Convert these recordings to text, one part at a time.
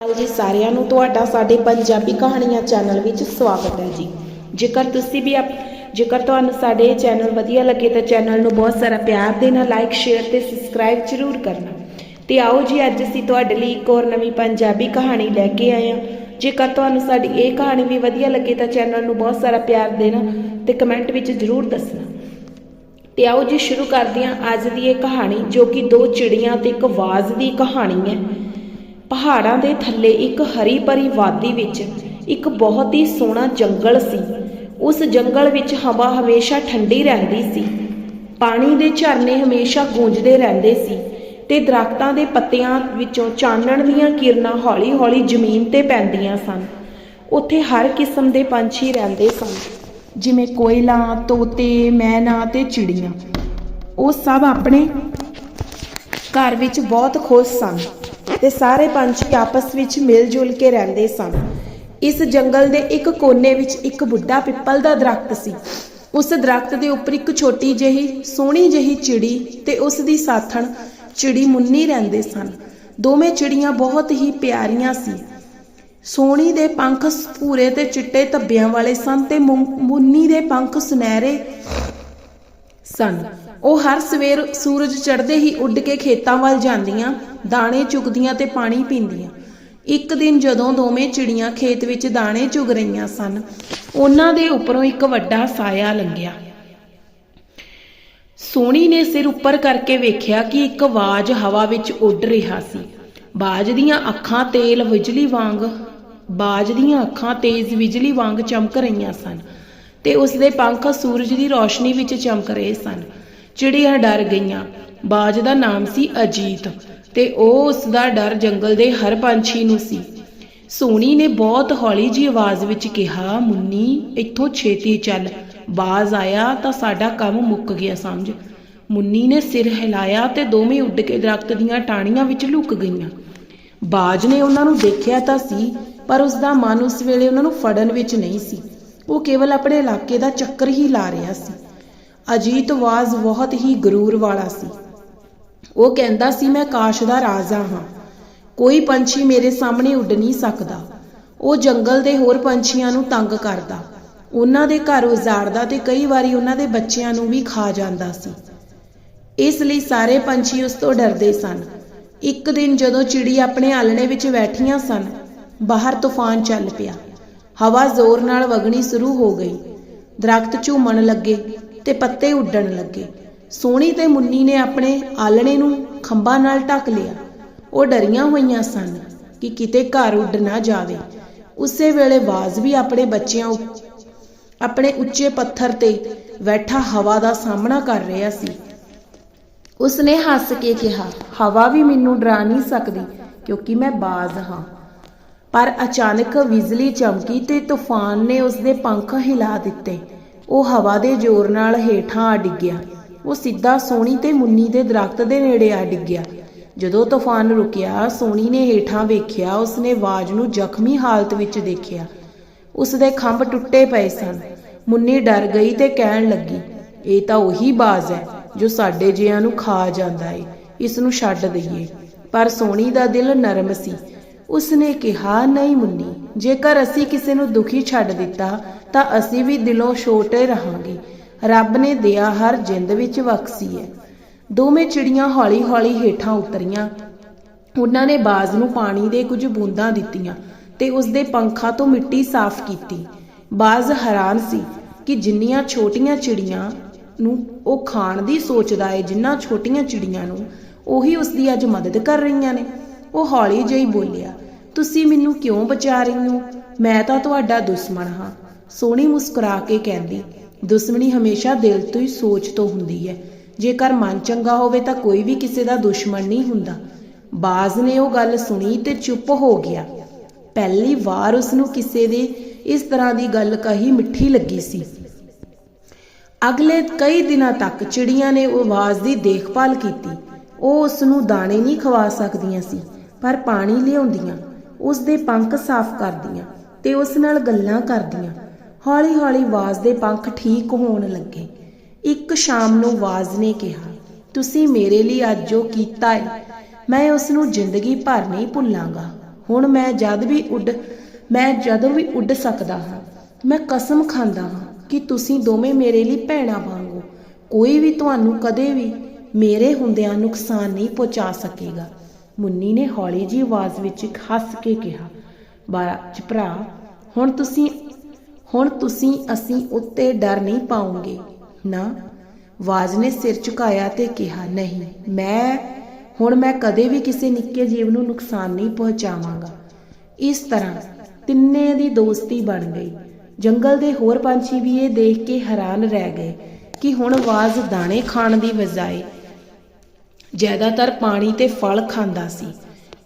ਹਾਲ ਜੀ ਸਾਰਿਆਂ ਨੂੰ ਤੁਹਾਡਾ ਸਾਡੇ ਪੰਜਾਬੀ ਕਹਾਣੀਆਂ ਚੈਨਲ ਵਿੱਚ ਸਵਾਗਤ ਹੈ ਜੀ। ਜੇਕਰ ਤੁਸੀਂ ਵੀ ਆਪ ਜੇਕਰ ਤੁਹਾਨੂੰ ਸਾਡੇ ਚੈਨਲ ਵਧੀਆ ਲੱਗੇ ਤਾਂ ਚੈਨਲ ਨੂੰ ਬਹੁਤ ਸਾਰਾ ਪਿਆਰ ਦੇਣਾ ਲਾਈਕ ਸ਼ੇਅਰ ਤੇ ਸਬਸਕ੍ਰਾਈਬ ਜ਼ਰੂਰ ਕਰਨਾ। ਤੇ ਆਓ ਜੀ ਅੱਜ ਅਸੀਂ ਤੁਹਾਡੇ ਲਈ ਇੱਕ ਹੋਰ ਨਵੀਂ ਪੰਜਾਬੀ ਕਹਾਣੀ ਲੈ ਕੇ ਆਏ ਹਾਂ। ਜੇਕਰ ਤੁਹਾਨੂੰ ਸਾਡੀ ਇਹ ਕਹਾਣੀ ਵੀ ਵਧੀਆ ਲੱਗੇ ਤਾਂ ਚੈਨਲ ਨੂੰ ਬਹੁਤ ਸਾਰਾ ਪਿਆਰ ਦੇਣਾ ਤੇ ਕਮੈਂਟ ਵਿੱਚ ਜ਼ਰੂਰ ਦੱਸਣਾ। ਤੇ ਆਓ ਜੀ ਸ਼ੁਰੂ ਕਰਦੇ ਹਾਂ ਅੱਜ ਦੀ ਇਹ ਕਹਾਣੀ ਜੋ ਕਿ ਦੋ ਚਿੜੀਆਂ ਤੇ ਇੱਕ ਆਵਾਜ਼ ਦੀ ਕਹਾਣੀ ਹੈ। ਪਹਾੜਾਂ ਦੇ ਥੱਲੇ ਇੱਕ ਹਰੀ ਭਰੀ ਵਾਦੀ ਵਿੱਚ ਇੱਕ ਬਹੁਤ ਹੀ ਸੋਹਣਾ ਜੰਗਲ ਸੀ। ਉਸ ਜੰਗਲ ਵਿੱਚ ਹਵਾ ਹਮੇਸ਼ਾ ਠੰਡੀ ਰਹਿੰਦੀ ਸੀ। ਪਾਣੀ ਦੇ ਝਰਨੇ ਹਮੇਸ਼ਾ ਗੂੰਜਦੇ ਰਹਿੰਦੇ ਸੀ ਤੇ ਦਰਖਤਾਂ ਦੇ ਪੱਤਿਆਂ ਵਿੱਚੋਂ ਚਾਨਣ ਦੀਆਂ ਕਿਰਨਾਂ ਹੌਲੀ-ਹੌਲੀ ਜ਼ਮੀਨ ਤੇ ਪੈਂਦੀਆਂ ਸਨ। ਉੱਥੇ ਹਰ ਕਿਸਮ ਦੇ ਪੰਛੀ ਰਹਿੰਦੇ ਸਨ। ਜਿਵੇਂ ਕੋਇਲਾਂ, ਤੋਤੇ, ਮੈਨਾ ਤੇ ਚਿੜੀਆਂ। ਉਹ ਸਭ ਆਪਣੇ ਘਰ ਵਿੱਚ ਬਹੁਤ ਖੁਸ਼ ਸਨ। ਤੇ ਸਾਰੇ ਪੰਛੀ ਆਪਸ ਵਿੱਚ ਮਿਲ ਜੁਲ ਕੇ ਰਹਿੰਦੇ ਸਨ। ਇਸ ਜੰਗਲ ਦੇ ਇੱਕ ਕੋਨੇ ਵਿੱਚ ਇੱਕ ਬੁੱਢਾ ਪਿੱਪਲ ਦਾ ਦਰਖਤ ਸੀ। ਉਸ ਦਰਖਤ ਦੇ ਉੱਪਰ ਇੱਕ ਛੋਟੀ ਜਿਹੀ, ਸੋਹਣੀ ਜਿਹੀ ਚਿੜੀ ਤੇ ਉਸ ਦੀ ਸਾਥਣ ਚਿੜੀ ਮੁੰਨੀ ਰਹਿੰਦੇ ਸਨ। ਦੋਵੇਂ ਚਿੜੀਆਂ ਬਹੁਤ ਹੀ ਪਿਆਰੀਆਂ ਸੀ। ਸੋਹਣੀ ਦੇ ਪੰਖ ਭੂਰੇ ਤੇ ਚਿੱਟੇ ਧੱਬਿਆਂ ਵਾਲੇ ਸਨ ਤੇ ਮੁੰ- ਮੁੰਨੀ ਦੇ ਪੰਖ ਸੁਨਹਿਰੇ ਸਨ। ਉਹ ਹਰ ਸਵੇਰ ਸੂਰਜ ਚੜ੍ਹਦੇ ਹੀ ਉੱਡ ਕੇ ਖੇਤਾਂ ਵੱਲ ਜਾਂਦੀਆਂ, ਦਾਣੇ ਚੁਗਦੀਆਂ ਤੇ ਪਾਣੀ ਪੀਂਦੀਆਂ। ਇੱਕ ਦਿਨ ਜਦੋਂ ਦੋਵੇਂ ਚਿੜੀਆਂ ਖੇਤ ਵਿੱਚ ਦਾਣੇ ਚੁਗ ਰਹੀਆਂ ਸਨ, ਉਹਨਾਂ ਦੇ ਉੱਪਰੋਂ ਇੱਕ ਵੱਡਾ ਸਾਇਆ ਲੰਘਿਆ। ਸੋਹਣੀ ਨੇ ਸਿਰ ਉੱਪਰ ਕਰਕੇ ਵੇਖਿਆ ਕਿ ਇੱਕ ਆਵਾਜ਼ ਹਵਾ ਵਿੱਚ ਉੱਡ ਰਿਹਾ ਸੀ। ਬਾਜ ਦੀਆਂ ਅੱਖਾਂ ਤੇਲ ਬਿਜਲੀ ਵਾਂਗ, ਬਾਜ ਦੀਆਂ ਅੱਖਾਂ ਤੇਜ਼ ਬਿਜਲੀ ਵਾਂਗ ਚਮਕ ਰਹੀਆਂ ਸਨ ਤੇ ਉਸ ਦੇ ਪੰਖ ਸੂਰਜ ਦੀ ਰੋਸ਼ਨੀ ਵਿੱਚ ਚਮਕ ਰਹੇ ਸਨ। ਚਿੜੀਆਂ ਡਰ ਗਈਆਂ। ਬਾਜ ਦਾ ਨਾਮ ਸੀ ਅਜੀਤ ਤੇ ਉਹ ਉਸ ਦਾ ਡਰ ਜੰਗਲ ਦੇ ਹਰ ਪੰਛੀ ਨੂੰ ਸੀ। ਸੋਹਣੀ ਨੇ ਬਹੁਤ ਹੌਲੀ ਜੀ ਆਵਾਜ਼ ਵਿੱਚ ਕਿਹਾ, ਮੁੰਨੀ, ਇੱਥੋਂ ਛੇਤੀ ਚੱਲ। ਬਾਜ਼ ਆਇਆ ਤਾਂ ਸਾਡਾ ਕੰਮ ਮੁੱਕ ਗਿਆ, ਸਮਝ ਮੁੰਨੀ ਨੇ ਸਿਰ ਹਿਲਾਇਆ ਤੇ ਦੋਵੇਂ ਉੱਡ ਕੇ ਦਰਖਤ ਦੀਆਂ ਟਾਹਣੀਆਂ ਵਿੱਚ ਲੁਕ ਗਈਆਂ। ਬਾਜ ਨੇ ਉਹਨਾਂ ਨੂੰ ਦੇਖਿਆ ਤਾਂ ਸੀ, ਪਰ ਉਸ ਦਾ ਮਨ ਉਸ ਵੇਲੇ ਉਹਨਾਂ ਨੂੰ ਫੜਨ ਵਿੱਚ ਨਹੀਂ ਸੀ। ਉਹ ਕੇਵਲ ਆਪਣੇ ਇਲਾਕੇ ਦਾ ਚੱਕਰ ਹੀ ਲਾ ਰਿਹਾ ਸੀ। ਅਜੀਤ ਆਵਾਜ਼ ਬਹੁਤ ਹੀ ਗਰੂਰ ਵਾਲਾ ਸੀ। ਉਹ ਕਹਿੰਦਾ ਸੀ, ਮੈਂ ਕਾਸ਼ ਦਾ ਰਾਜਾ ਹਾਂ। ਕੋਈ ਪੰਛੀ ਮੇਰੇ ਸਾਹਮਣੇ ਉੱਡ ਨਹੀਂ ਸਕਦਾ। ਉਹ ਜੰਗਲ ਦੇ ਹੋਰ ਪੰਛੀਆਂ ਨੂੰ ਤੰਗ ਕਰਦਾ। ਉਹਨਾਂ ਦੇ ਘਰ ਉਜਾੜਦਾ ਤੇ ਕਈ ਵਾਰੀ ਉਹਨਾਂ ਦੇ ਬੱਚਿਆਂ ਨੂੰ ਵੀ ਖਾ ਜਾਂਦਾ ਸੀ। ਇਸ ਲਈ ਸਾਰੇ ਪੰਛੀ ਉਸ ਤੋਂ ਡਰਦੇ ਸਨ। ਇੱਕ ਦਿਨ ਜਦੋਂ ਚਿੜੀ ਆਪਣੇ ਆਲਣੇ ਵਿੱਚ ਬੈਠੀਆਂ ਸਨ, ਬਾਹਰ ਤੂਫਾਨ ਚੱਲ ਪਿਆ। ਹਵਾ ਜ਼ੋਰ ਨਾਲ ਵਗਣੀ ਸ਼ੁਰੂ ਹੋ ਗਈ। ਦਰਖਤ ਝੂਮਣ ਲੱਗੇ। ਤੇ ਪੱਤੇ ਉੱਡਣ ਲੱਗੇ। ਸੋਹਣੀ ਤੇ ਮੁੰਨੀ ਨੇ ਆਪਣੇ ਆਲਣੇ ਨੂੰ ਖੰਭਾਂ ਨਾਲ ਢੱਕ ਲਿਆ। ਉਹ ਡਰੀਆਂ ਹੋਈਆਂ ਸਨ ਕਿ ਕਿਤੇ ਘਰ ਉੱਡ ਨਾ ਜਾਵੇ। ਉਸੇ ਵੇਲੇ ਬਾਜ਼ ਵੀ ਆਪਣੇ ਬੱਚਿਆਂ ਆਪਣੇ ਉੱਚੇ ਪੱਥਰ ਤੇ ਬੈਠਾ ਹਵਾ ਦਾ ਸਾਹਮਣਾ ਕਰ ਰਿਹਾ ਸੀ। ਉਸਨੇ ਹੱਸ ਕੇ ਕਿਹਾ, ਹਵਾ ਵੀ ਮੈਨੂੰ ਡਰਾ ਨਹੀਂ ਸਕਦੀ ਕਿਉਂਕਿ ਮੈਂ ਬਾਜ਼ ਹਾਂ। ਪਰ ਅਚਾਨਕ ਬਿਜਲੀ ਚਮਕੀ ਤੇ ਤੂਫਾਨ ਨੇ ਉਸਦੇ ਪੰਖ ਹਿਲਾ ਦਿੱਤੇ। ਉਹ ਹਵਾ ਦੇ ਜ਼ੋਰ ਨਾਲ ਹੇਠਾਂ ਆ ਡਿੱਗਿਆ। ਉਹ ਸਿੱਧਾ ਸੋਹਣੀ ਤੇ ਮੁੰਨੀ ਦੇ ਦਰਖਤ ਦੇ ਨੇੜੇ ਆ ਡਿੱਗਿਆ। ਜਦੋਂ ਤੂਫਾਨ ਰੁਕਿਆ ਸੋਹਣੀ ਨੇ ਹੇਠਾਂ ਵੇਖਿਆ, ਉਸਨੇ ਆਵਾਜ਼ ਨੂੰ ਜ਼ਖਮੀ ਹਾਲਤ ਵਿੱਚ ਦੇਖਿਆ। ਉਸਦੇ ਖੰਭ ਟੁੱਟੇ ਪਏ ਸਨ। ਮੁੰਨੀ ਡਰ ਗਈ ਤੇ ਕਹਿਣ ਲੱਗੀ, ਇਹ ਤਾਂ ਉਹੀ ਬਾਜ਼ ਹੈ ਜੋ ਸਾਡੇ ਜਿਆਂ ਨੂੰ ਖਾ ਜਾਂਦਾ ਏ। ਇਸ ਨੂੰ ਛੱਡ ਦਈਏ। ਪਰ ਸੋਹਣੀ ਦਾ ਦਿਲ ਨਰਮ ਸੀ। ਉਸਨੇ ਕਿਹਾ, ਨਹੀਂ ਮੁੰਨੀ, ਜੇਕਰ ਅਸੀਂ ਕਿਸੇ ਨੂੰ ਦੁਖੀ ਛੱਡ ਦਿੱਤਾ ਤਾਂ ਅਸੀਂ ਵੀ ਦਿਲੋਂ ਛੋਟੇ ਰਹਾਂਗੇ। ਰੱਬ ਨੇ ਦਿਆ ਹਰ ਜਿੰਦ ਵਿੱਚ ਬਖਸ਼ੀ ਹੈ। ਦੋਵੇਂ ਚਿੜੀਆਂ ਹੌਲੀ-ਹੌਲੀ ਹੇਠਾਂ ਉਤਰੀਆਂ। ਉਹਨਾਂ ਨੇ ਬਾਜ਼ ਨੂੰ ਪਾਣੀ ਦੇ ਕੁਝ ਬੂੰਦਾਂ ਦਿੱਤੀਆਂ ਤੇ ਉਸ ਦੇ ਪੰਖਾਂ ਤੋਂ ਮਿੱਟੀ ਸਾਫ਼ ਕੀਤੀ। ਬਾਜ਼ ਹੈਰਾਨ ਸੀ ਕਿ ਜਿੰਨੀਆਂ ਛੋਟੀਆਂ ਚਿੜੀਆਂ ਨੂੰ ਉਹ ਖਾਣ ਦੀ ਸੋਚਦਾ ਏ, ਜਿੰਨਾ ਛੋਟੀਆਂ ਚਿੜੀਆਂ ਨੂੰ ਉਹੀ ਉਸ ਦੀ ਅੱਜ ਮਦਦ ਕਰ ਰਹੀਆਂ ਨੇ। ਉਹ ਹੌਲੀ ਜਿਹੀ ਬੋਲਿਆ, ਤੁਸੀਂ ਮੈਨੂੰ ਕਿਉਂ ਬਚਾ ਰਹੀ ਹੋ? ਮੈਂ ਤਾਂ ਤੁਹਾਡਾ ਦੁਸ਼ਮਣ ਹਾਂ। ਸੋਹਣੀ ਮੁਸਕਰਾ ਕੇ ਕਹਿੰਦੀ, ਦੁਸ਼ਮਣੀ ਹਮੇਸ਼ਾ ਦਿਲ ਤੋਂ ਹੀ ਸੋਚ ਤੋਂ ਹੁੰਦੀ ਹੈ ਜੇਕਰ ਮਨ ਚੰਗਾ ਹੋਵੇ ਤਾਂ ਕੋਈ ਵੀ ਕਿਸੇ ਦਾ ਦੁਸ਼ਮਣ ਨਹੀਂ ਹੁੰਦਾ। ਬਾਜ਼ ਨੇ ਉਹ ਗੱਲ ਸੁਣੀ ਤੇ ਚੁੱਪ ਹੋ ਗਿਆ। ਪਹਿਲੀ ਵਾਰ ਉਸ ਨੂੰ ਕਿਸੇ ਦੇ ਇਸ ਤਰ੍ਹਾਂ ਦੀ ਗੱਲ ਕਹੀ ਮਿੱਠੀ ਲੱਗੀ ਸੀ। ਅਗਲੇ ਕਈ ਦਿਨਾਂ ਤੱਕ ਚਿੜੀਆਂ ਨੇ ਉਹ ਆਵਾਜ਼ ਦੀ ਦੇਖਭਾਲ ਕੀਤੀ। ਉਹ ਉਸ ਨੂੰ ਦਾਣੇ ਨਹੀਂ ਖਵਾ ਸਕਦੀਆਂ ਸੀ, ਪਰ ਪਾਣੀ ਲਿਆਉਂਦੀਆਂ ਉਸ ਦੇ ਪੰਖ ਸਾਫ਼ ਕਰਦੀਆਂ ਤੇ ਉਸ ਨਾਲ ਗੱਲਾਂ ਕਰਦੀਆਂ। ਹੌਲੀ-ਹੌਲੀ ਆਵਾਜ਼ ਦੇ ਪੰਖ ਠੀਕ ਹੋਣ ਲੱਗੇ। ਇੱਕ ਸ਼ਾਮ ਨੂੰ ਆਵਾਜ਼ ਨੇ ਕਿਹਾ, ਤੁਸੀਂ ਮੇਰੇ ਲਈ ਅੱਜ ਜੋ ਕੀਤਾ ਹੈ ਮੈਂ ਉਸ ਨੂੰ ਜ਼ਿੰਦਗੀ ਭਰ ਨਹੀਂ ਭੁੱਲਾਂਗਾ। ਹੁਣ ਮੈਂ ਜਦ ਵੀ ਉੱਡ, ਮੈਂ ਜਦੋਂ ਵੀ ਉੱਡ ਸਕਦਾ ਹਾਂ। ਮੈਂ ਕਸਮ ਖਾਂਦਾ ਹਾਂ ਕਿ ਤੁਸੀਂ ਦੋਵੇਂ ਮੇਰੇ ਲਈ ਭੈਣਾਂ ਵਾਂਗੋ। ਕੋਈ ਵੀ ਤੁਹਾਨੂੰ ਕਦੇ ਵੀ ਮੇਰੇ ਹੁੰਦਿਆਂ ਨੁਕਸਾਨ ਨਹੀਂ ਪਹੁੰਚਾ ਸਕੇਗਾ। ਮੁੰਨੀ ਨੇ ਹੌਲੀ ਜਿਹੀ ਆਵਾਜ਼ ਵਿੱਚ ਹੱਸ ਕੇ ਕਿਹਾ ਬਾਜ ਭਰਾ, ਹੁਣ ਤੁਸੀਂ ਹੁਣ ਤੁਸੀਂ ਅਸੀਂ ਉੱਤੇ ਡਰ ਨਹੀਂ ਪਾਉਂਗੇ। ਨਾ ਆਵਾਜ਼ ਨੇ ਸਿਰ ਝੁਕਾਇਆ ਤੇ ਕਿਹਾ, ਨਹੀਂ, ਮੈਂ, ਹੁਣ ਮੈਂ ਕਦੇ ਵੀ ਕਿਸੇ ਨਿੱਕੇ ਜੀਵ ਨੂੰ ਨੁਕਸਾਨ ਨਹੀਂ ਪਹੁੰਚਾਵਾਂਗਾ। ਇਸ ਤਰ੍ਹਾਂ ਤਿੰਨੇ ਦੀ ਦੋਸਤੀ ਬਣ ਗਈ। ਜੰਗਲ ਦੇ ਹੋਰ ਪੰਛੀ ਵੀ ਇਹ ਦੇਖ ਕੇ ਹੈਰਾਨ ਰਹਿ ਗਏ ਕਿ ਹੁਣ ਆਵਾਜ਼ ਦਾਣੇ ਖਾਣ ਦੀ ਬਜਾਏ ਜ਼ਿਆਦਾਤਰ ਪਾਣੀ ਤੇ ਫਲ ਖਾਂਦਾ ਸੀ।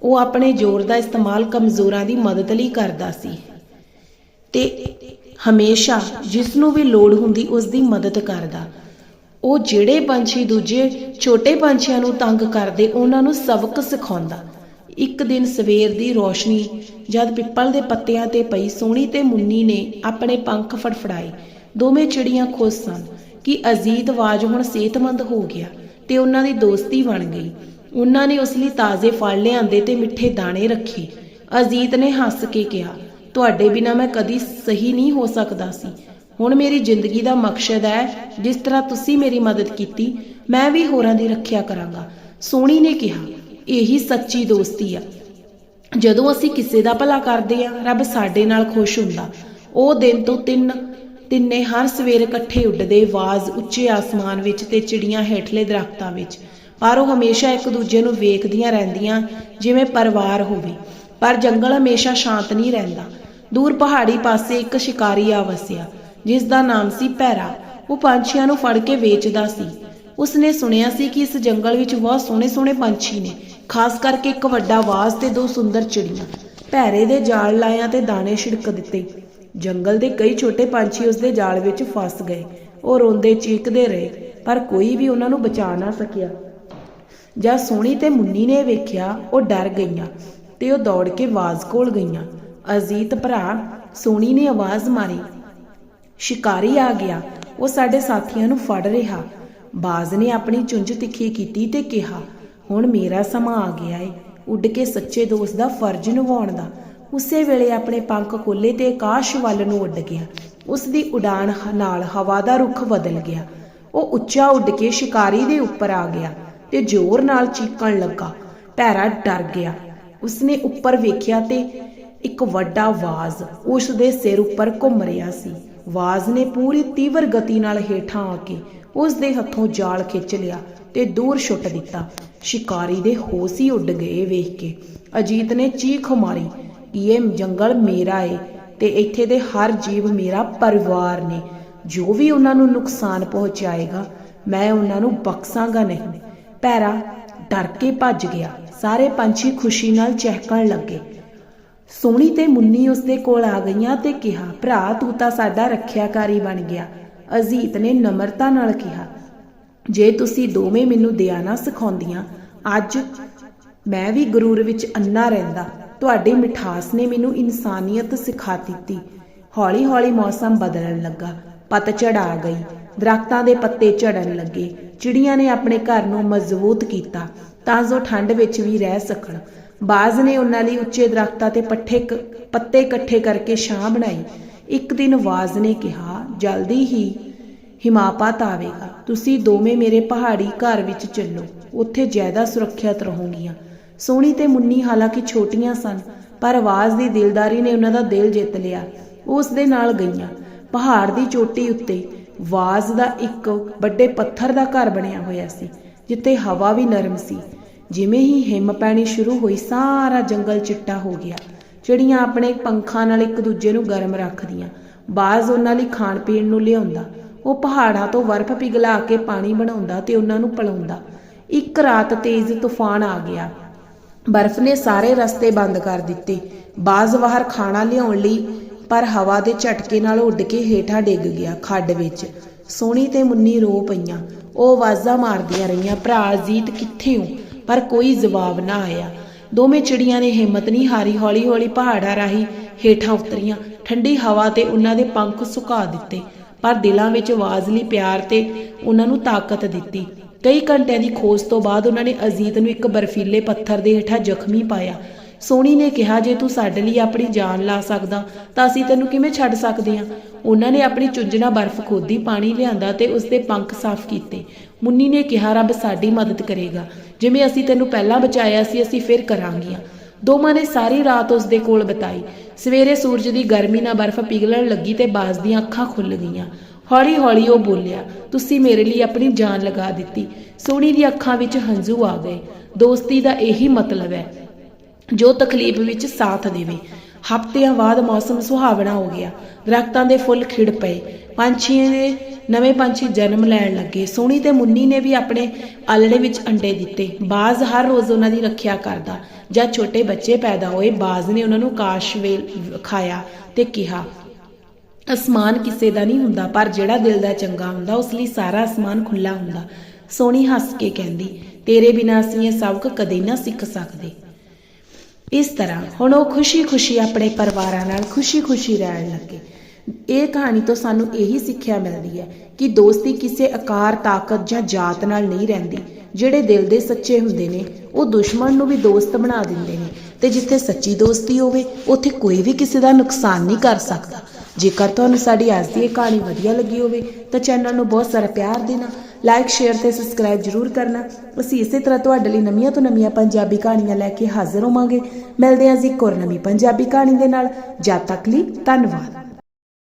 ਉਹ ਆਪਣੇ ਜ਼ੋਰ ਦਾ ਇਸਤੇਮਾਲ ਕਮਜ਼ੋਰਾਂ ਦੀ ਮਦਦ ਲਈ ਕਰਦਾ ਸੀ। ਤੇ ਹਮੇਸ਼ਾ ਜਿਸ ਨੂੰ ਵੀ ਲੋੜ ਹੁੰਦੀ ਉਸ ਦੀ ਮਦਦ ਕਰਦਾ। ਉਹ ਜਿਹੜੇ ਪੰਛੀ ਦੂਜੇ ਛੋਟੇ ਪੰਛੀਆਂ ਨੂੰ ਤੰਗ ਕਰਦੇ, ਉਹਨਾਂ ਨੂੰ ਸਬਕ ਸਿਖਾਉਂਦਾ। ਇੱਕ ਦਿਨ ਸਵੇਰ ਦੀ ਰੋਸ਼ਨੀ ਜਦ ਪਿੱਪਲ ਦੇ ਪੱਤਿਆਂ ਤੇ ਪਈ, ਸੋਹਣੀ ਤੇ ਮੁੰਨੀ ਨੇ ਆਪਣੇ ਪੰਖ ਫੜਫੜਾਏ। ਦੋਵੇਂ ਚਿੜੀਆਂ ਖੁਸ਼ ਸਨ ਕਿ ਅਜ਼ੀਤ ਆਵਾਜ਼ ਹੁਣ ਸਿਹਤਮੰਦ ਹੋ ਗਿਆ ਤੇ ਉਹਨਾਂ ਦੀ ਦੋਸਤੀ ਬਣ ਗਈ। ਉਹਨਾਂ ਨੇ ਉਸ ਲਈ ਤਾਜ਼ੇ ਫਲ ਲਿਆਂਦੇ ਤੇ ਮਿੱਠੇ ਦਾਣੇ ਰੱਖੇ। ਅਜ਼ੀਤ ਨੇ ਹੱਸ ਕੇ ਕਿਹਾ ਤੁਹਾਡੇ ਬਿਨਾ ਮੈਂ ਕਦੀ ਸਹੀ ਨਹੀਂ ਹੋ ਸਕਦਾ ਸੀ। ਹੁਣ ਮੇਰੀ ਜ਼ਿੰਦਗੀ ਦਾ ਮਕਸਦ ਹੈ, ਜਿਸ ਤਰ੍ਹਾਂ ਤੁਸੀਂ ਮੇਰੀ ਮਦਦ ਕੀਤੀ, ਮੈਂ ਵੀ ਹੋਰਾਂ ਦੀ ਰੱਖਿਆ ਕਰਾਂਗਾ। ਸੋਹਣੀ ਨੇ ਕਿਹਾ, ਇਹੀ ਸੱਚੀ ਦੋਸਤੀ ਆ। ਜਦੋਂ ਅਸੀਂ ਕਿਸੇ ਦਾ ਭਲਾ ਕਰਦੇ ਆ, ਰੱਬ ਸਾਡੇ ਨਾਲ ਖੁਸ਼ ਹੁੰਦਾ। ਉਹ ਦਿਨ ਤੋਂ ਤਿੰਨ ਤਿੰਨੇ ਹਰ ਸਵੇਰ ਇਕੱਠੇ ਉੱਡਦੇ ਆਵਾਜ਼ ਉੱਚੇ ਆਸਮਾਨ ਵਿੱਚ ਤੇ ਚਿੜੀਆਂ ਹੇਠਲੇ ਦਰਖਤਾਂ ਵਿੱਚ। ਪਰ ਉਹ ਹਮੇਸ਼ਾ ਇੱਕ ਦੂਜੇ ਨੂੰ ਵੇਖਦੀਆਂ ਰਹਿੰਦੀਆਂ, ਜਿਵੇਂ ਪਰਿਵਾਰ ਹੋਵੇ। ਪਰ ਜੰਗਲ ਹਮੇਸ਼ਾ ਸ਼ਾਂਤ ਨਹੀਂ ਰਹਿੰਦਾ। ਦੂਰ ਪਹਾੜੀ ਪਾਸੇ ਇੱਕ ਸ਼ਿਕਾਰੀ ਆ ਵਸਿਆ ਜਿਸ ਦਾ ਨਾਮ ਸੀ ਪੈਰਾ ਉਹ ਪੰਛੀਆਂ ਨੂੰ ਫੜ ਕੇ ਵੇਚਦਾ ਸੀ। ਉਸਨੇ ਸੁਣਿਆ ਸੀ ਕਿ ਇਸ ਜੰਗਲ ਵਿੱਚ ਬਹੁਤ ਸੋਹਣੇ ਸੋਹਣੇ ਪੰਛੀ ਨੇ, ਖਾਸ ਕਰਕੇ ਇੱਕ ਵੱਡਾ ਆਵਾਜ਼ ਤੇ ਦੋ ਸੁੰਦਰ ਚਿੜੀਆਂ। ਭੈਰੇ ਦੇ ਜਾਲ ਲਾਇਆ ਤੇ ਦਾਣੇ ਛਿੜਕ ਦਿੱਤੇ। ਜੰਗਲ ਦੇ ਕਈ ਛੋਟੇ ਪੰਛੀ ਉਸਦੇ ਜਾਲ ਵਿੱਚ ਫਸ ਗਏ। ਉਹ ਰੋਂਦੇ ਚੀਕਦੇ ਰਹੇ, ਪਰ ਕੋਈ ਵੀ ਉਹਨਾਂ ਨੂੰ ਬਚਾ ਨਾ ਸਕਿਆ। ਜਦ ਸੋਹਣੀ ਤੇ ਮੁੰਨੀ ਨੇ ਵੇਖਿਆ, ਉਹ ਡਰ ਗਈਆਂ ਤੇ ਉਹ ਦੌੜ ਕੇ ਆਵਾਜ਼ ਕੋਲ ਗਈਆਂ। ਅਜੀਤ ਭਰਾ ਸੋਹਣੀ ਨੇ ਆਵਾਜ਼ ਮਾਰੀ। ਸ਼ਿਕਾਰੀ ਆ ਗਿਆ। ਉਹ ਸਾਡੇ ਸਾਥੀਆਂ ਨੂੰ ਫੜ ਰਿਹਾ। ਬਾਜ਼ ਨੇ ਆਪਣੀ ਚੁੰਝ ਤਿੱਖੀ ਕੀਤੀ ਤੇ ਕਿਹਾ, ਹੁਣ ਮੇਰਾ ਸਮਾਂ ਆ ਗਿਆ ਏ। ਉੱਡ ਕੇ ਸੱਚੇ ਦੋਸਤ ਦਾ ਫਰਜ਼ ਨਿਭਾਉਣ ਦਾ। ਉਸੇ ਵੇਲੇ ਆਪਣੇ ਪੰਖ ਖੋਲੇ ਤੇ ਆਕਾਸ਼ ਵੱਲ ਨੂੰ ਉੱਡ ਗਿਆ। ਉਸ ਦੀ ਉਡਾਨ ਨਾਲ ਹਵਾ ਦਾ ਰੁਖ ਬਦਲ ਗਿਆ। ਉਹ ਉੱਚਾ ਉੱਡ ਕੇ ਸ਼ਿਕਾਰੀ ਦੇ ਉੱਪਰ ਆ ਗਿਆ ਤੇ ਜ਼ੋਰ ਨਾਲ ਚੀਕਣ ਲੱਗਾ। ਭੈਰਾ ਡਰ ਗਿਆ। ਉਸਨੇ ਉੱਪਰ ਵੇਖਿਆ ਤੇ ਇੱਕ ਵੱਡਾ ਵਾਜ ਉਸ ਦੇ ਸਿਰ ਉੱਪਰ ਘੁੰਮ ਰਿਹਾ ਸੀ। ਆਵਾਜ਼ ਨੇ ਪੂਰੀ ਤੀਵਰ ਗਤੀ ਨਾਲ ਹੇਠਾਂ ਆ ਕੇ ਉਸ ਦੇ ਹੱਥੋਂ ਜਾਲ ਖਿੱਚ ਲਿਆ ਤੇ ਦੂਰ ਛੁੱਟ ਦਿੱਤਾ। ਸ਼ਿਕਾਰੀ ਦੇ ਹੋਸ਼ ਹੀ ਉੱਡ ਗਏ ਵੇਖ ਕੇ। ਅਜੀਤ ਨੇ ਚੀਖ ਮਾਰੀ ਕਿ ਇਹ ਜੰਗਲ ਮੇਰਾ ਏ ਤੇ ਇੱਥੇ ਦੇ ਹਰ ਜੀਵ ਮੇਰਾ ਪਰਿਵਾਰ ਨੇ। ਜੋ ਵੀ ਉਹਨਾਂ ਨੂੰ ਨੁਕਸਾਨ ਪਹੁੰਚਾਏਗਾ, ਮੈਂ ਉਹਨਾਂ ਨੂੰ ਬਖਸ਼ਾਂਗਾ ਨਹੀਂ। ਪੈਰਾ ਡਰ ਕੇ ਭੱਜ ਗਿਆ। ਸਾਰੇ ਪੰਛੀ ਖੁਸ਼ੀ ਨਾਲ ਚਹਿਕਣ ਲੱਗੇ। ਸੋਹਣੀ ਤੇ ਮੁੰਨੀ ਉਸਦੇ ਕੋਲ ਆ ਗਈਆਂ ਤੇ ਕਿਹਾ, ਭਰਾ, ਤੂੰ ਤਾਂ ਸਾਡਾ ਰੱਖਿਆਕਾਰੀ ਬਣ ਗਿਆ। ਅਜੀਤ ਨੇ ਨਮਰਤਾ ਨਾਲ ਕਿਹਾ, ਜੇ ਤੁਸੀਂ ਦੋਵੇਂ ਮੈਨੂੰ ਦਇਆ ਨਾ ਸਿਖਾਉਂਦੀਆਂ, ਅੱਜ ਮੈਂ ਵੀ ਗਰੂਰ ਵਿੱਚ ਅੰਨਾ ਰਹਿੰਦਾ। ਤੁਹਾਡੀ ਮਿਠਾਸ ਨੇ ਮੈਨੂੰ ਇਨਸਾਨੀਅਤ ਸਿਖਾ ਦਿੱਤੀ। ਹੌਲੀ-ਹੌਲੀ ਮੌਸਮ ਬਦਲਣ ਲੱਗਾ। ਪਤਝੜ ਆ ਗਈ। ਦਰਖਤਾਂ ਦੇ ਪੱਤੇ ਝੜਨ ਲੱਗੇ। ਚਿੜੀਆਂ ਨੇ ਆਪਣੇ ਘਰ ਨੂੰ ਮਜ਼ਬੂਤ ਕੀਤਾ, ਤਾਂ ਜੋ ਠੰਡ ਵਿੱਚ ਵੀ ਰਹਿ ਸਕਣ। ਬਾਜ਼ ਨੇ ਉਹਨਾਂ ਲਈ ਉੱਚੇ ਦਰਖਤਾਂ ਤੇ ਪੱਠੇ ਪੱਤੇ ਇਕੱਠੇ ਕਰਕੇ ਛਾਂ ਬਣਾਈ। ਇੱਕ ਦਿਨ ਆਵਾਜ਼ ਨੇ ਕਿਹਾ, ਜਲਦੀ ਹੀ ਹਿਮਾਪਤ ਆਵੇਗਾ। ਤੁਸੀਂ ਦੋਵੇਂ ਮੇਰੇ ਪਹਾੜੀ ਘਰ ਵਿੱਚ ਚੱਲੋ। ਉੱਥੇ ਜ਼ਿਆਦਾ ਸੁਰੱਖਿਅਤ ਰਹੋਗੀਆਂ ਸੋਹਣੀ ਤੇ ਮੁੰਨੀ ਹਾਲਾਂਕਿ ਛੋਟੀਆਂ ਸਨ, ਪਰ ਆਵਾਜ਼ ਦੀ ਦਿਲਦਾਰੀ ਨੇ ਉਹਨਾਂ ਦਾ ਦਿਲ ਜਿੱਤ ਲਿਆ। ਉਹ ਉਸ ਦੇ ਨਾਲ ਗਈਆਂ। ਪਹਾੜ ਦੀ ਚੋਟੀ ਉੱਤੇ ਆਵਾਜ਼ ਦਾ ਇੱਕ ਵੱਡੇ ਪੱਥਰ ਦਾ ਘਰ ਬਣਿਆ ਹੋਇਆ ਸੀ, ਜਿੱਥੇ ਹਵਾ ਵੀ ਨਰਮ ਸੀ। ਜਿਵੇਂ ਹੀ ਹਿੰਮ ਪੈਣੀ ਸ਼ੁਰੂ ਹੋਈ, ਸਾਰਾ ਜੰਗਲ ਚਿੱਟਾ ਹੋ ਗਿਆ। ਚਿੜੀਆਂ ਆਪਣੇ ਪੰਖਾਂ ਨਾਲ ਇੱਕ ਦੂਜੇ ਨੂੰ ਗਰਮ ਰੱਖਦੀਆਂ, ਬਾਜ਼ ਉਹਨਾਂ ਲਈ ਖਾਣ ਪੀਣ ਨੂੰ ਲਿਆਉਂਦਾ। ਉਹ ਪਹਾੜਾਂ ਤੋਂ ਬਰਫ਼ ਪਿਘਲਾ ਕੇ ਪਾਣੀ ਬਣਾਉਂਦਾ ਤੇ ਉਹਨਾਂ ਨੂੰ ਪਿਲਾਉਂਦਾ। ਇੱਕ ਰਾਤ ਤੇਜ਼ ਤੂਫਾਨ ਆ ਗਿਆ। ਬਰਫ਼ ਨੇ ਸਾਰੇ ਰਸਤੇ ਬੰਦ ਕਰ ਦਿੱਤੇ। ਬਾਜ਼ ਬਾਹਰ ਖਾਣਾ ਲਿਆਉਣ ਲਈ, ਪਰ ਹਵਾ ਦੇ ਝਟਕੇ ਨਾਲ ਉੱਡ ਕੇ ਹੇਠਾਂ ਡਿੱਗ ਗਿਆ ਖੱਡ ਵਿੱਚ। ਸੋਹਣੀ ਤੇ ਮੁੰਨੀ ਰੋ ਪਈਆਂ। ਉਹ ਆਵਾਜ਼ਾਂ ਮਾਰਦੀਆਂ ਰਹੀਆਂ, ਭਰਾ ਅਜੀਤ ਕਿੱਥੇ ਹੋ ਪਰ ਕੋਈ ਜਵਾਬ ਨਾ ਆਇਆ। ਦੋਵੇਂ ਚਿੜੀਆਂ ਨੇ ਹਿੰਮਤ ਨਹੀਂ ਹਾਰੀ, ਹੌਲੀ-ਹੌਲੀ ਪਹਾੜਾਂ ਰਾਹੀਂ ਹੇਠਾਂ ਉਤਰੀਆਂ। ਠੰਡੀ ਹਵਾ ਤੇ ਉਹਨਾਂ ਦੇ ਪੰਖ ਸੁਕਾ ਦਿੱਤੇ, ਪਰ ਦਿਲਾਂ ਵਿੱਚ ਆਵਾਜ਼ ਲਈ ਪਿਆਰ ਤੇ ਉਹਨਾਂ ਨੂੰ ਤਾਕਤ ਦਿੱਤੀ। ਕਈ ਘੰਟਿਆਂ ਦੀ ਖੋਜ ਤੋਂ ਬਾਅਦ ਉਹਨਾਂ ਨੇ ਅਜੀਤ ਨੂੰ ਇੱਕ ਬਰਫੀਲੇ ਪੱਥਰ ਦੇ ਹੇਠਾਂ ਜ਼ਖਮੀ ਪਾਇਆ। ਸੋਹਣੀ ਨੇ ਕਿਹਾ, ਜੇ ਤੂੰ ਸਾਡੇ ਲਈ ਆਪਣੀ ਜਾਨ ਲਾ ਸਕਦਾ, ਤਾਂ ਅਸੀਂ ਤੈਨੂੰ ਕਿਵੇਂ ਛੱਡ ਸਕਦੇ ਹਾਂ? ਉਹਨਾਂ ਨੇ ਆਪਣੀ ਚੁੰਝਣਾ ਬਰਫ਼ ਖੋਦੀ ਪਾਣੀ ਲਿਆਂਦਾ ਤੇ ਉਸਦੇ ਪੰਖ ਸਾਫ਼ ਕੀਤੇ। ਮੁੰਨੀ ਨੇ ਕਿਹਾ, ਰੱਬ ਸਾਡੀ ਮਦਦ ਕਰੇਗਾ। ਜਿਵੇਂ ਅਸੀਂ ਤੈਨੂੰ ਪਹਿਲਾਂ ਬਚਾਇਆ ਸੀ, ਅਸੀਂ ਫਿਰ ਕਰਾਂਗੀਆਂ। ਦੋਵਾਂ ਨੇ ਸਾਰੀ ਰਾਤ ਉਸ ਦੇ ਕੋਲ ਬਿਤਾਈ। ਸਵੇਰੇ ਸੂਰਜ ਦੀ ਗਰਮੀ ਨਾਲ ਬਰਫ਼ ਪਿਘਲਣ ਲੱਗੀ ਤੇ ਬਾਜ਼ ਦੀਆਂ ਅੱਖਾਂ ਖੁੱਲ ਗਈਆਂ। ਹੌਲੀ ਹੌਲੀ ਉਹ ਬੋਲਿਆ, ਤੁਸੀਂ ਮੇਰੇ ਲਈ ਆਪਣੀ ਜਾਨ ਲਗਾ ਦਿੱਤੀ। ਸੋਹਣੀ ਦੀ ਅੱਖਾਂ ਵਿੱਚ ਹੰਝੂ ਆ ਗਏ। ਦੋਸਤੀ ਦਾ ਇਹੀ ਮਤਲਬ ਹੈ। ਜੋ ਤਕਲੀਫ ਵਿੱਚ ਸਾਥ ਦੇਵੇ। ਹਫ਼ਤਿਆਂ ਬਾਅਦ ਮੌਸਮ ਸੁਹਾਵਣਾ ਹੋ ਗਿਆ। ਦਰਖਤਾਂ ਦੇ ਫੁੱਲ ਖਿੜ ਪਏ। ਪੰਛੀਆਂ ਦੇ ਨਵੇਂ ਪੰਛੀ ਜਨਮ ਲੈਣ ਲੱਗੇ। ਸੋਹਣੀ ਤੇ ਮੁੰਨੀ ਨੇ ਵੀ ਆਪਣੇ ਆਲੜੇ ਵਿੱਚ ਅੰਡੇ ਦਿੱਤੇ। ਬਾਜ਼ ਹਰ ਰੋਜ਼ ਉਹਨਾਂ ਦੀ ਰੱਖਿਆ ਕਰਦਾ ਜਦ ਛੋਟੇ ਬੱਚੇ ਪੈਦਾ ਹੋਏ ਬਾਜ਼ ਨੇ ਉਹਨਾਂ ਨੂੰ ਕਾਸ਼ ਵੇਲ ਖਾਇਆ ਤੇ ਕਿਹਾ, ਅਸਮਾਨ ਕਿਸੇ ਦਾ ਨਹੀਂ ਹੁੰਦਾ, ਪਰ ਜਿਹੜਾ ਦਿਲ ਦਾ ਚੰਗਾ ਹੁੰਦਾ, ਉਸ ਲਈ ਸਾਰਾ ਅਸਮਾਨ ਖੁੱਲਾ ਹੁੰਦਾ। ਸੋਹਣੀ ਹੱਸ ਕੇ ਕਹਿੰਦੀ, ਤੇਰੇ ਬਿਨਾਂ ਅਸੀਂ ਇਹ ਸਬਕ ਕਦੇ ਨਾ ਸਿੱਖ ਸਕਦੇ। ਇਸ ਤਰ੍ਹਾਂ ਹੁਣ ਉਹ ਖੁਸ਼ੀ-ਖੁਸ਼ੀ ਆਪਣੇ ਪਰਿਵਾਰਾਂ ਨਾਲ ਖੁਸ਼ੀ-ਖੁਸ਼ੀ ਰਹਿਣ ਲੱਗੇ। ਇਹ ਕਹਾਣੀ ਤੋਂ ਸਾਨੂੰ ਇਹੀ ਸਿੱਖਿਆ ਮਿਲਦੀ ਹੈ ਕਿ ਦੋਸਤੀ ਕਿਸੇ ਆਕਾਰ ਤਾਕਤ ਜਾਂ ਜਾਤ ਨਾਲ ਨਹੀਂ ਰਹਿੰਦੀ। ਜਿਹੜੇ ਦਿਲ ਦੇ ਸੱਚੇ ਹੁੰਦੇ ਨੇ, ਉਹ ਦੁਸ਼ਮਣ ਨੂੰ ਵੀ ਦੋਸਤ ਬਣਾ ਦਿੰਦੇ ਨੇ ਤੇ ਜਿੱਥੇ ਸੱਚੀ ਦੋਸਤੀ ਹੋਵੇ, ਉੱਥੇ ਕੋਈ ਵੀ ਕਿਸੇ ਦਾ ਨੁਕਸਾਨ ਨਹੀਂ ਕਰ ਸਕਦਾ। ਜੇਕਰ ਤੁਹਾਨੂੰ ਸਾਡੀ ਅੱਜ ਦੀ ਇਹ ਕਹਾਣੀ ਵਧੀਆ ਲੱਗੀ ਹੋਵੇ, ਤਾਂ ਚੈਨਲ ਨੂੰ ਬਹੁਤ ਸਾਰਾ ਪਿਆਰ ਦੇਣਾ ਲਾਈਕ ਸ਼ੇਅਰ ਤੇ ਸਬਸਕ੍ਰਾਈਬ ਜਰੂਰ ਕਰਨਾ। ਅਸੀਂ ਇਸੇ ਤਰ੍ਹਾਂ ਤੁਹਾਡੇ ਲਈ ਨਵੀਆਂ ਤੋਂ ਨਵੀਆਂ ਪੰਜਾਬੀ ਕਹਾਣੀਆਂ ਲੈ ਕੇ ਹਾਜ਼ਰ ਹੋਵਾਂਗੇ। ਮਿਲਦੇ ਹਾਂ ਜੀ ਇੱਕ ਹੋਰ ਨਵੀਂ ਪੰਜਾਬੀ ਕਹਾਣੀ ਦੇ ਨਾਲ। ਜਦ ਤੱਕ ਲਈ ਧੰਨਵਾਦ।